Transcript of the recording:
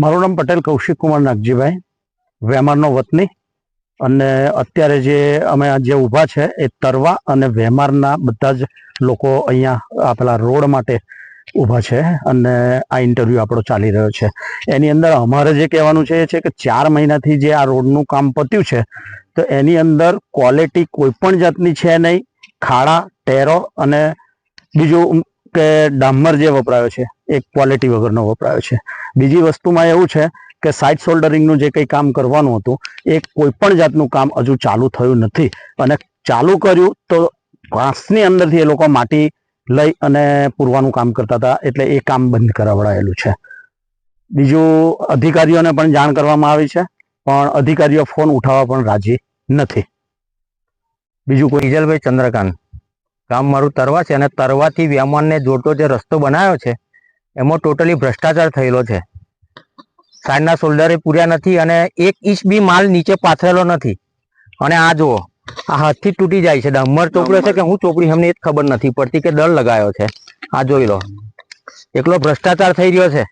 મારું નામ પટેલ કૌશિક કુમાર નાગજીભાઈ, વેમારનો વતની. અને અત્યારે જે અમે જે ઊભા છે એ તરવા અને વેમારના બધા જ લોકો અહીંયા આપેલા રોડ માટે ઊભા છે અને આ ઇન્ટરવ્યૂ આપણો ચાલી રહ્યો છે. એની અંદર અમારે જે કહેવાનું છે એ છે કે ચાર મહિનાથી જે આ રોડનું કામ પત્યું છે, તો એની અંદર ક્વોલિટી કોઈ પણ જાતની છે નહીં. ખાડા, ટેરો અને બીજું કે ડામર જે વપરાયો છે. એ ક્વોલિટી વગરનો વપરાયો છે. બીજી વસ્તુમાં એવું છે કે સાઇડ સોલ્ડરિંગનું જે કંઈ કામ કરવાનું હતું, એ કોઈ પણ જાતનું કામ હજુ ચાલુ થયું નથી. અને ચાલુ કર્યું તો ઘાસની અંદરથી એ લોકો માટી લઈ અને પૂરવાનું કામ કરતા હતા, એટલે એ કામ બંધ કરાવડાયેલું છે. બીજું, અધિકારીઓને પણ જાણ કરવામાં આવી છે, પણ અધિકારીઓ ફોન ઉઠાવવા પણ રાજી નથી. બીજું કોઈ? ઇજલભાઈ ચંદ્રકાંત, કામ મારું તરવા છે અને તરવાથી વ્યામાનને જોડતો જે રસ્તો બનાવ્યો છે એમાં ટોટલી ભ્રષ્ટાચાર થયેલો છે. સાઈડના શોલ્ડરે પૂર્યા નથી અને એક ઇંચ બી માલ નીચે પાથરેલો નથી. અને આ જુઓ, આ હાથથી તૂટી જાય છે. ડમર ચોપડ્યો છે કે હું ચોપડી, અમને એ ખબર નથી પડતી કે દળ લગાયો છે. આ જોઈ લો, એકલો ભ્રષ્ટાચાર થઈ રહ્યો છે.